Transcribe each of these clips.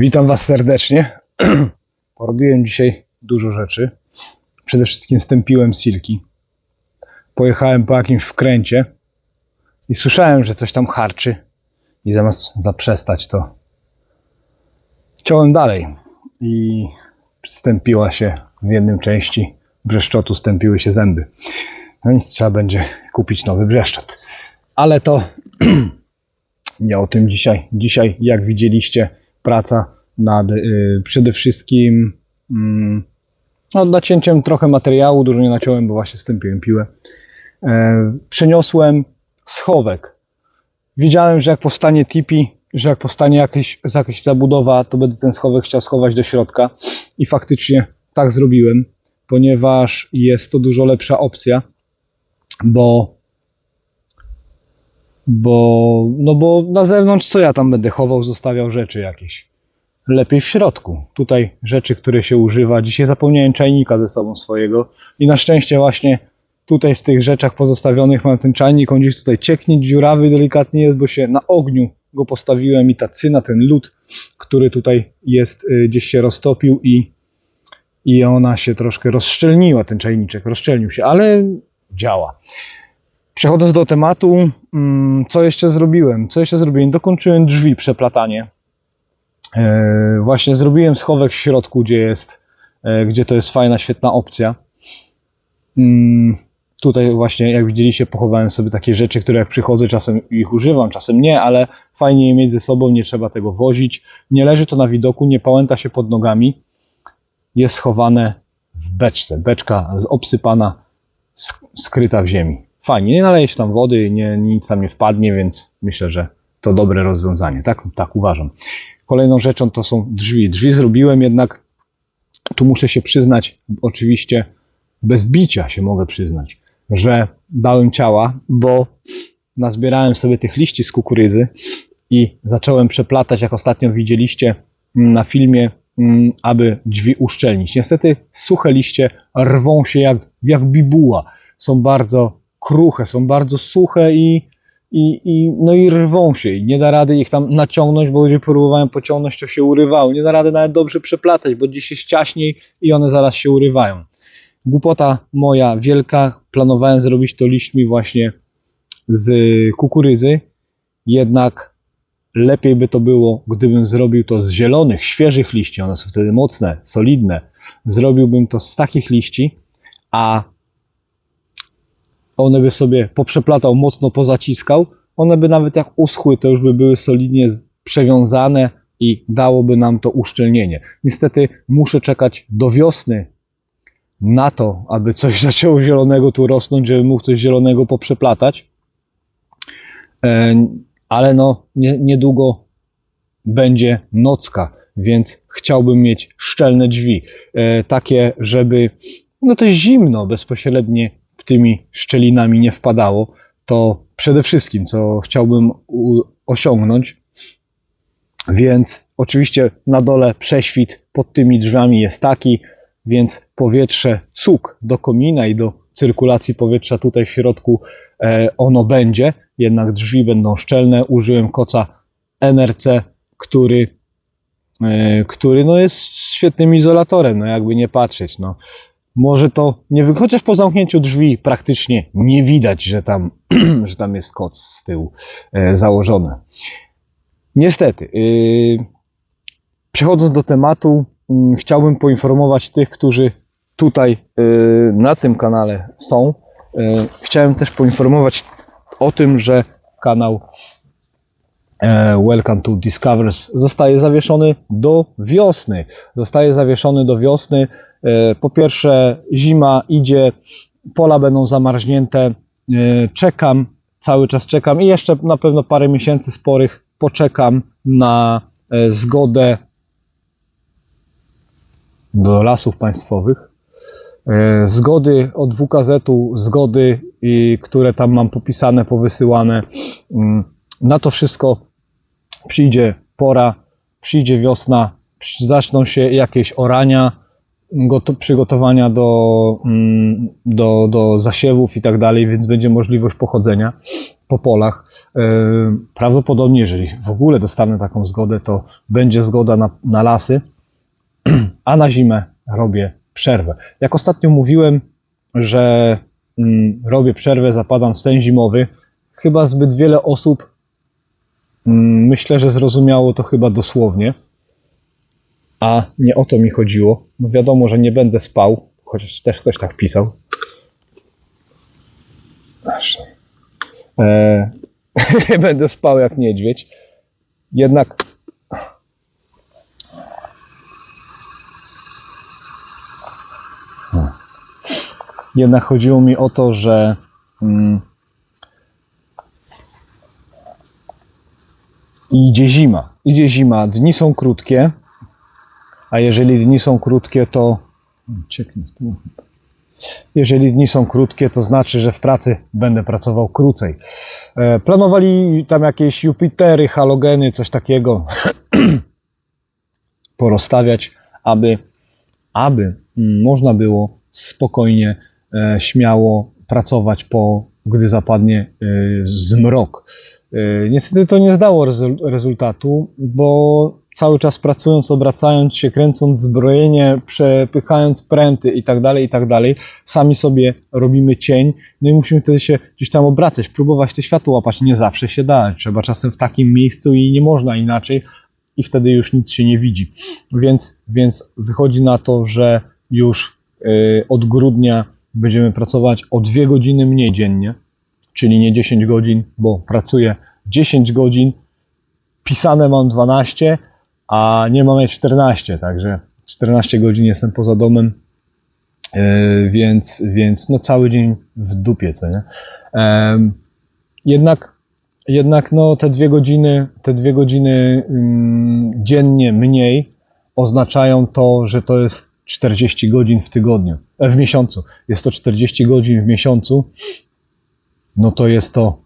Witam Was serdecznie. Porobiłem dzisiaj dużo rzeczy. Przede wszystkim stępiłem silki. Pojechałem po jakimś wkręcie i słyszałem, że coś tam harczy. I zamiast zaprzestać, to ciąłem dalej. I stępiła się w jednym części brzeszczotu, stępiły się zęby. No nic, trzeba będzie kupić nowy brzeszczot. Ale to nie o tym dzisiaj. Dzisiaj, jak widzieliście, praca nad y, przede wszystkim mm, no, nacięciem trochę materiału, dużo nie naciąłem, bo właśnie stępiłem piłę. E, przeniosłem schowek. Wiedziałem, że jak powstanie tipi, że jak powstanie jakieś, jakaś zabudowa, to będę ten schowek chciał schować do środka i faktycznie tak zrobiłem, ponieważ jest to dużo lepsza opcja, bo bo, no bo na zewnątrz co ja tam będę chował, zostawiał rzeczy jakieś. Lepiej w środku. Tutaj rzeczy, które się używa. Dzisiaj zapomniałem czajnika ze sobą swojego i na szczęście właśnie tutaj z tych rzeczach pozostawionych mam ten czajnik, on gdzieś tutaj cieknie, dziurawy delikatnie jest, bo się na ogniu go postawiłem i ta cyna, ten lód, który tutaj jest, y, gdzieś się roztopił i, i ona się troszkę rozszczelniła, ten czajniczek, rozszczelnił się, ale działa. Przechodząc do tematu, mm, co jeszcze zrobiłem? Co jeszcze zrobiłem? Dokończyłem drzwi, przeplatanie. E, Właśnie zrobiłem schowek w środku, gdzie jest, e, gdzie to jest fajna, świetna opcja. Mm, Tutaj właśnie, jak widzieliście, pochowałem sobie takie rzeczy, które jak przychodzę, czasem ich używam, czasem nie, ale fajnie je mieć ze sobą, nie trzeba tego wozić. Nie leży to na widoku, nie pałęta się pod nogami. Jest schowane w beczce. Beczka obsypana, sk- skryta w ziemi. Fajnie, nie naleje się tam wody, nie, nic tam nie wpadnie, więc myślę, że to dobre rozwiązanie. Tak, tak uważam. Kolejną rzeczą to są drzwi. Drzwi zrobiłem, jednak tu muszę się przyznać, oczywiście bez bicia się mogę przyznać, że dałem ciała, bo nazbierałem sobie tych liści z kukurydzy i zacząłem przeplatać, jak ostatnio widzieliście mm, na filmie, mm, aby drzwi uszczelnić. Niestety suche liście rwą się jak, jak bibuła. Są bardzo kruche, są bardzo suche i, i, i, no i rwą się. I nie da rady ich tam naciągnąć, bo gdzie próbowałem pociągnąć, to się urywało. Nie da rady nawet dobrze przeplatać, bo gdzieś jest ciaśniej i one zaraz się urywają. Głupota moja wielka, planowałem zrobić to liśćmi właśnie z kukurydzy, jednak lepiej by to było, gdybym zrobił to z zielonych, świeżych liści, one są wtedy mocne, solidne. Zrobiłbym to z takich liści, a one by sobie poprzeplatał, mocno pozaciskał, one by nawet jak uschły, to już by były solidnie przewiązane i dałoby nam to uszczelnienie. Niestety muszę czekać do wiosny na to, aby coś zaczęło zielonego tu rosnąć, żeby mógł coś zielonego poprzeplatać. E, Ale no, nie, niedługo będzie nocka, więc chciałbym mieć szczelne drzwi. E, takie, żeby no to zimno bezpośrednie tymi szczelinami nie wpadało. To przede wszystkim, co chciałbym osiągnąć. Więc oczywiście na dole prześwit pod tymi drzwiami jest taki, więc powietrze, cuk do komina i do cyrkulacji powietrza tutaj w środku e, ono będzie, jednak drzwi będą szczelne. Użyłem koca NRC, który, e, który no jest świetnym izolatorem, no jakby nie patrzeć. No. Może to nie wy... chociaż po zamknięciu drzwi praktycznie nie widać, że tam, że tam jest koc z tyłu e, założony. Niestety, yy, przechodząc do tematu, mm, chciałbym poinformować tych, którzy tutaj yy, na tym kanale są. Yy, Chciałem też poinformować o tym, że kanał e, Welcome to Discovers zostaje zawieszony do wiosny. Zostaje zawieszony do wiosny. E, Po pierwsze, zima idzie, pola będą zamarznięte. E, Czekam, cały czas czekam i jeszcze na pewno parę miesięcy sporych poczekam na e, zgodę do lasów państwowych. Zgody od WKZ-u, zgody, które tam mam popisane, powysyłane. Mm, Na to wszystko przyjdzie pora, przyjdzie wiosna, zaczną się jakieś orania, przygotowania do, mm, do, do zasiewów i tak dalej, więc będzie możliwość pochodzenia po polach. E, Prawdopodobnie, jeżeli w ogóle dostanę taką zgodę, to będzie zgoda na, na lasy, a na zimę robię przerwę. Jak ostatnio mówiłem, że mm, robię przerwę, zapadam w sen zimowy, chyba zbyt wiele osób mm, myślę, że zrozumiało to chyba dosłownie. A nie o to mi chodziło. No wiadomo, że nie będę spał, chociaż też ktoś tak pisał. E, nie będę spał jak niedźwiedź. Jednak Jednak chodziło mi o to, że mm, idzie zima. Idzie zima, dni są krótkie, a jeżeli dni są krótkie, to. Cieknie z tyłu. Jeżeli dni są krótkie, to znaczy, że w pracy będę pracował krócej. E, planowali tam jakieś Jupitery, halogeny, coś takiego porozstawiać, aby, aby można było spokojnie, e, śmiało pracować po, gdy zapadnie e, zmrok. Niestety to nie zdało rezu- rezultatu, bo cały czas pracując, obracając się, kręcąc zbrojenie, przepychając pręty i tak dalej, i tak dalej, sami sobie robimy cień, no i musimy wtedy się gdzieś tam obracać, próbować te światło łapać. Nie zawsze się da, trzeba czasem w takim miejscu i nie można inaczej i wtedy już nic się nie widzi. Więc, więc wychodzi na to, że już y, od grudnia będziemy pracować o dwie godziny mniej dziennie, czyli nie 10 godzin, bo pracuję 10 godzin, pisane mam 12, a nie mam je 14, także 14 godzin jestem poza domem, yy, więc, więc no cały dzień w dupie, co nie? Em, jednak, jednak no te dwie godziny, te dwie godziny ym, dziennie mniej oznaczają to, że to jest 40 godzin w tygodniu, e, w miesiącu. Jest to 40 godzin w miesiącu, no to jest to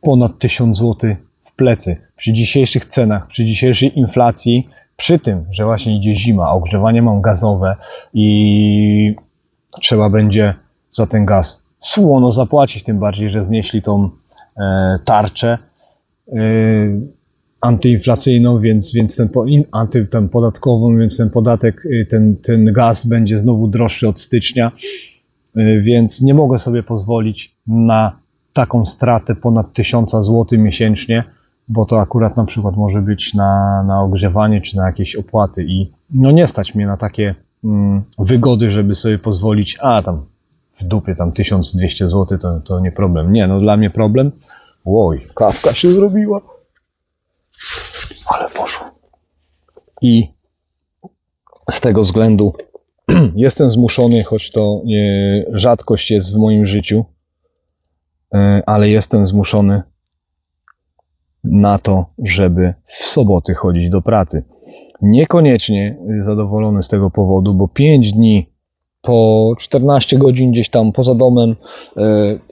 ponad 1000 zł plecy. Przy dzisiejszych cenach, przy dzisiejszej inflacji, przy tym, że właśnie idzie zima, a ogrzewanie mam gazowe i trzeba będzie za ten gaz słono zapłacić, tym bardziej, że znieśli tą e, tarczę e, antyinflacyjną, więc, więc ten, po, in, anty, ten podatkową, więc ten podatek, y, ten, ten gaz będzie znowu droższy od stycznia, y, więc nie mogę sobie pozwolić na taką stratę ponad 1000 zł miesięcznie, bo to akurat na przykład może być na, na ogrzewanie czy na jakieś opłaty i no nie stać mnie na takie mm, wygody, żeby sobie pozwolić, a tam w dupie tam 1200 zł to, to nie problem. Nie, no dla mnie problem. Oj, kawka się zrobiła. Ale poszło. I z tego względu jestem zmuszony, choć to nie, rzadkość jest w moim życiu, e, ale jestem zmuszony na to, żeby w soboty chodzić do pracy. Niekoniecznie zadowolony z tego powodu, bo 5 dni po 14 godzin gdzieś tam poza domem e,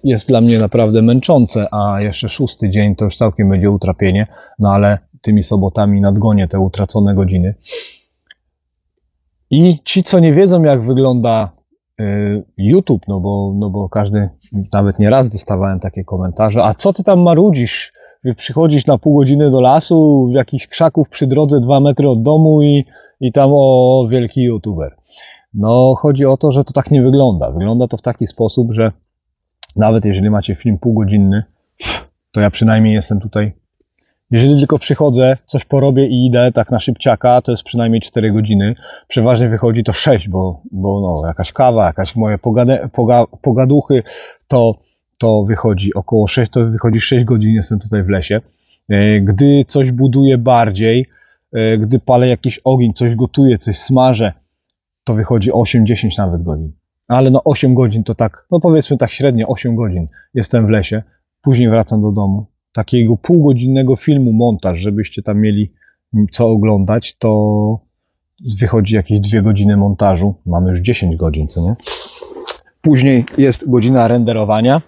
jest dla mnie naprawdę męczące, a jeszcze szósty dzień to już całkiem będzie utrapienie, no ale tymi sobotami nadgonię te utracone godziny. I ci, co nie wiedzą, jak wygląda e, YouTube, no bo, no bo każdy, nawet nie raz dostawałem takie komentarze, a co ty tam marudzisz? Przychodzisz na pół godziny do lasu, w jakichś krzaków przy drodze, dwa metry od domu i, i tam o wielki YouTuber. No, chodzi o to, że to tak nie wygląda. Wygląda to w taki sposób, że nawet jeżeli macie film półgodzinny, to ja przynajmniej jestem tutaj. Jeżeli tylko przychodzę, coś porobię i idę tak na szybciaka, to jest przynajmniej 4 godziny. Przeważnie wychodzi to 6, bo, bo no, jakaś kawa, jakaś moje pogade, poga, pogaduchy, to, to wychodzi około 6, to wychodzi 6 godzin, jestem tutaj w lesie. E, Gdy coś buduję bardziej, e, gdy palę jakiś ogień, coś gotuję, coś smażę, to wychodzi 8-10 nawet godzin. Ale no 8 godzin to tak, no powiedzmy tak średnio 8 godzin jestem w lesie, później wracam do domu. Takiego półgodzinnego filmu montaż, żebyście tam mieli co oglądać, to wychodzi jakieś 2 godziny montażu. Mamy już 10 godzin, co nie? Później jest godzina renderowania,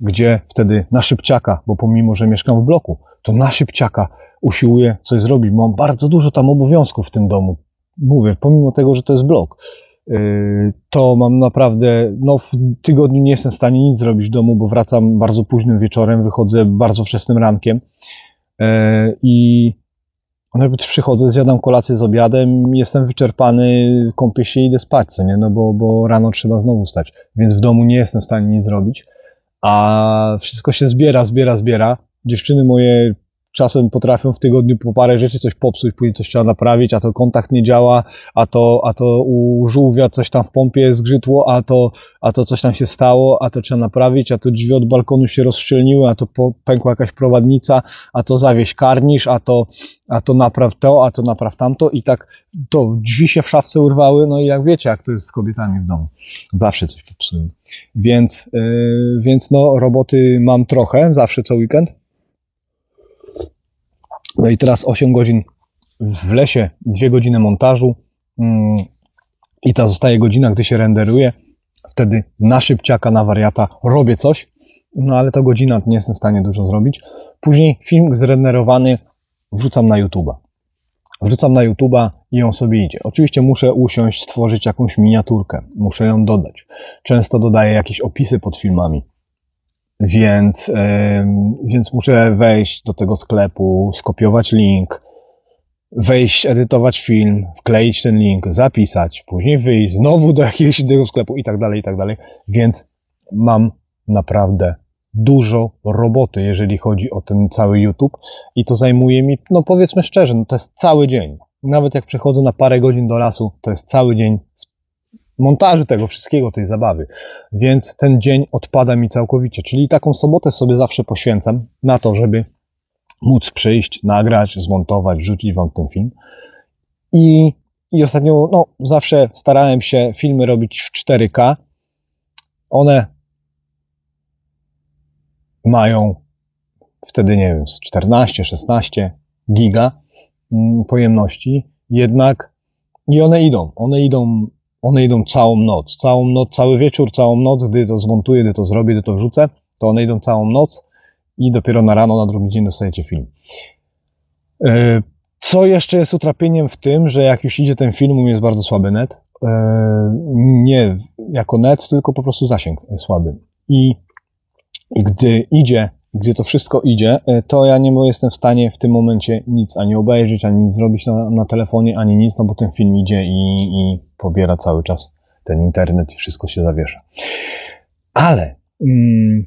gdzie wtedy na szybciaka, bo pomimo, że mieszkam w bloku, to na szybciaka usiłuję coś zrobić. Mam bardzo dużo tam obowiązków w tym domu mówię, pomimo tego, że to jest blok. Yy, to mam naprawdę, no w tygodniu nie jestem w stanie nic zrobić w domu, bo wracam bardzo późnym wieczorem, wychodzę bardzo wczesnym rankiem yy, i nawet przychodzę, zjadam kolację z obiadem, jestem wyczerpany, kąpię się i idę spać, co nie, no bo, bo rano trzeba znowu stać, więc w domu nie jestem w stanie nic zrobić, a wszystko się zbiera, zbiera, zbiera. Dziewczyny moje czasem potrafią w tygodniu po parę rzeczy coś popsuć, później coś trzeba naprawić, a to kontakt nie działa, a to, a to u żółwia coś tam w pompie zgrzytło, a to, a to coś tam się stało, a to trzeba naprawić, a to drzwi od balkonu się rozszczelniły, a to pękła jakaś prowadnica, a to zawieź karnisz, a to, a to napraw to, a to napraw tamto i tak to drzwi się w szafce urwały, no i jak wiecie, jak to jest z kobietami w domu. Zawsze coś popsują. Więc, yy, więc no roboty mam trochę, zawsze co weekend no i teraz 8 godzin w lesie, 2 godziny montażu mm, i ta zostaje godzina, gdy się renderuje. Wtedy na szybciaka, na wariata robię coś, no ale to godzina, nie jestem w stanie dużo zrobić. Później film zrenderowany wrzucam na YouTube'a. Wrzucam na YouTube'a i on sobie idzie. Oczywiście muszę usiąść, stworzyć jakąś miniaturkę. Muszę ją dodać. Często dodaję jakieś opisy pod filmami. Więc, więc muszę wejść do tego sklepu, skopiować link, wejść, edytować film, wkleić ten link, zapisać, później wyjść znowu do jakiegoś innego sklepu i tak dalej, i tak dalej. Więc mam naprawdę dużo roboty, jeżeli chodzi o ten cały YouTube i to zajmuje mi, no powiedzmy szczerze, no to jest cały dzień. Nawet jak przechodzę na parę godzin do lasu, to jest cały dzień montaży tego wszystkiego, tej zabawy. Więc ten dzień odpada mi całkowicie. Czyli taką sobotę sobie zawsze poświęcam na to, żeby móc przyjść, nagrać, zmontować, wrzucić wam ten film. I, i ostatnio, no, zawsze starałem się filmy robić w 4K. One mają wtedy, nie wiem, z 14-16 giga mm, pojemności, jednak i one idą, one idą one idą całą noc, całą noc, cały wieczór, całą noc, gdy to zmontuję, gdy to zrobię, gdy to wrzucę, to one idą całą noc i dopiero na rano, na drugi dzień dostajecie film. E, co jeszcze jest utrapieniem w tym, że jak już idzie ten film, jest bardzo słaby net. E, nie jako net, tylko po prostu zasięg słaby. I, i gdy idzie gdzie to wszystko idzie, e, to ja nie jestem w stanie w tym momencie nic ani obejrzeć, ani nic zrobić na, na telefonie, ani nic, no bo ten film idzie i, i pobiera cały czas ten internet i wszystko się zawiesza. Ale mm,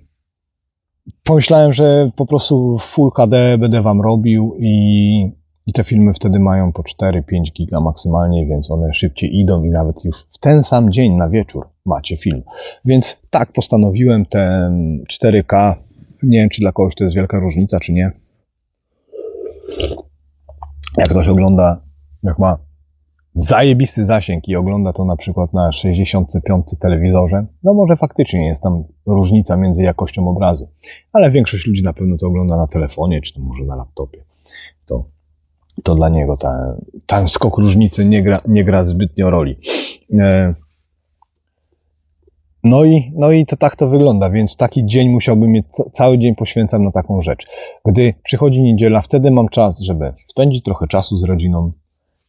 pomyślałem, że po prostu Full HD będę wam robił i, i te filmy wtedy mają po 4-5 giga maksymalnie, więc one szybciej idą i nawet już w ten sam dzień na wieczór macie film. Więc tak postanowiłem ten 4K nie wiem, czy dla kogoś to jest wielka różnica, czy nie. Jak ktoś ogląda, jak ma zajebisty zasięg i ogląda to na przykład na 65 telewizorze, no może faktycznie jest tam różnica między jakością obrazu. Ale większość ludzi na pewno to ogląda na telefonie, czy to może na laptopie. To, to dla niego ten, ten skok różnicy nie gra, nie gra zbytnio roli. E, no i, no i to tak to wygląda, więc taki dzień musiałbym mieć, cały dzień poświęcam na taką rzecz. Gdy przychodzi niedziela, wtedy mam czas, żeby spędzić trochę czasu z rodziną,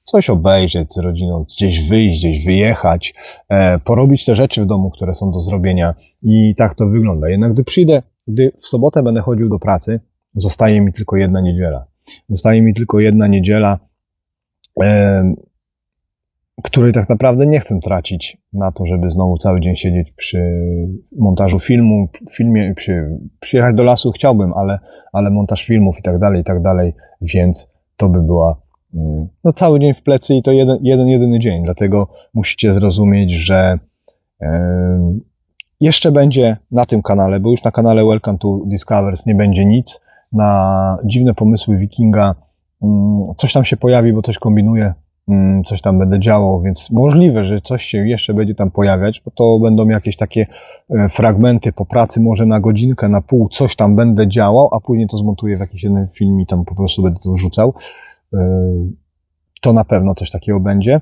coś obejrzeć z rodziną, gdzieś wyjść, gdzieś wyjechać, e, porobić te rzeczy w domu, które są do zrobienia i tak to wygląda. Jednak gdy przyjdę, gdy w sobotę będę chodził do pracy, zostaje mi tylko jedna niedziela. Zostaje mi tylko jedna niedziela, e, której tak naprawdę nie chcę tracić na to, żeby znowu cały dzień siedzieć przy montażu filmu, filmie, przy, przyjechać do lasu chciałbym, ale, ale montaż filmów i tak dalej, i tak dalej, więc to by była mm, no cały dzień w plecy i to jeden, jeden jedyny dzień, dlatego musicie zrozumieć, że yy, jeszcze będzie na tym kanale, bo już na kanale Welcome to Discovers nie będzie nic, na dziwne pomysły Wikinga yy, coś tam się pojawi, bo coś kombinuje Mm, coś tam będę działał, więc możliwe, że coś się jeszcze będzie tam pojawiać, bo to będą jakieś takie e, fragmenty po pracy, może na godzinkę, na pół, coś tam będę działał, a później to zmontuję w jakiś jeden film i tam po prostu będę to wrzucał. E, to na pewno coś takiego będzie,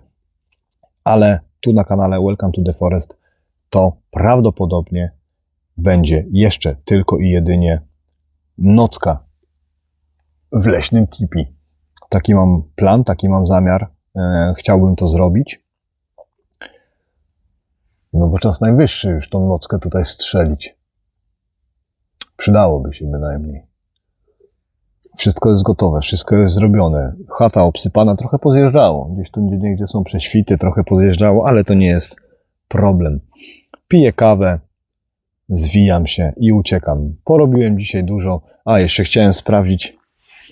ale tu na kanale Welcome to the Forest to prawdopodobnie będzie jeszcze tylko i jedynie nocka w leśnym tipi. Taki mam plan, taki mam zamiar chciałbym to zrobić. No bo czas najwyższy już tą nockę tutaj strzelić. Przydałoby się bynajmniej. Wszystko jest gotowe, wszystko jest zrobione. Chata obsypana, trochę pozjeżdżało. Gdzieś tu gdzie, gdzie są prześwity, trochę pozjeżdżało, ale to nie jest problem. Piję kawę, zwijam się i uciekam. Porobiłem dzisiaj dużo. A, jeszcze chciałem sprawdzić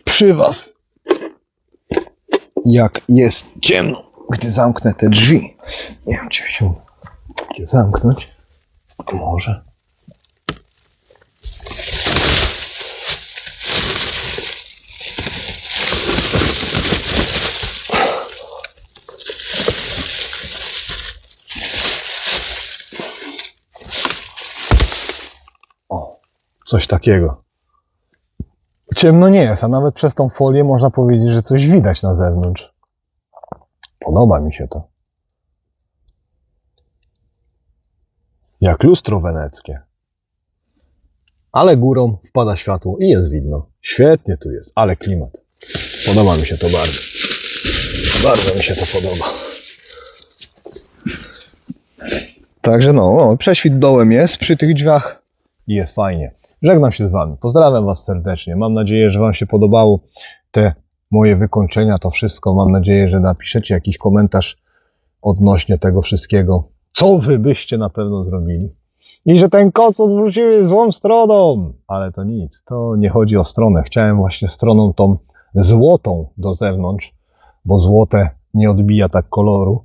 przy was, jak jest ciemno, gdy zamknę te drzwi. Nie wiem, czy się je zamknąć. Może. O, coś takiego. Ciemno nie jest, a nawet przez tą folię można powiedzieć, że coś widać na zewnątrz. Podoba mi się to. Jak lustro weneckie. Ale górą wpada światło i jest widno. Świetnie tu jest, ale klimat. Podoba mi się to bardzo. Bardzo mi się to podoba. Także no, prześwit dołem jest przy tych drzwiach i jest fajnie. Żegnam się z Wami. Pozdrawiam Was serdecznie. Mam nadzieję, że Wam się podobało te moje wykończenia, to wszystko. Mam nadzieję, że napiszecie jakiś komentarz odnośnie tego wszystkiego. Co Wy byście na pewno zrobili? I że ten koc odwróciły złą stroną. Ale to nic, to nie chodzi o stronę. Chciałem właśnie stroną tą złotą do zewnątrz, bo złote nie odbija tak koloru,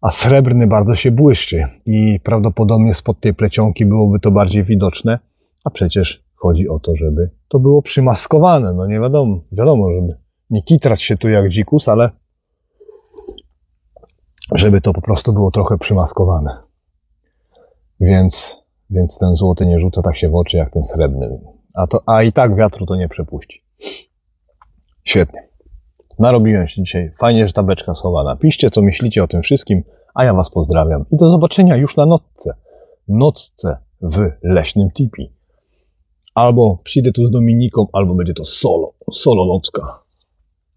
a srebrny bardzo się błyszczy i prawdopodobnie spod tej plecionki byłoby to bardziej widoczne, a przecież chodzi o to, żeby to było przymaskowane. No nie wiadomo, wiadomo, żeby nie kitrać się tu jak dzikus, ale żeby to po prostu było trochę przymaskowane. Więc, więc ten złoty nie rzuca tak się w oczy jak ten srebrny. A, to, a i tak wiatru to nie przepuści. Świetnie. Narobiłem się dzisiaj. Fajnie, że ta beczka schowana. Piszcie, co myślicie o tym wszystkim, a ja Was pozdrawiam. I do zobaczenia już na nocce. Nocce w leśnym tipi. Albo przyjdę tu z Dominiką, albo będzie to solo. Solo nocka.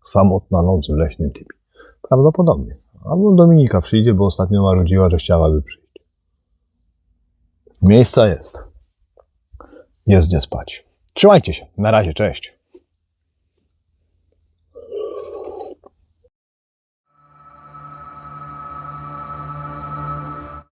Samotna noc w leśnym tipi. Prawdopodobnie. Albo Dominika przyjdzie, bo ostatnio marudziła, że chciałaby przyjść. Miejsca jest. Jest gdzie spać. Trzymajcie się. Na razie, cześć.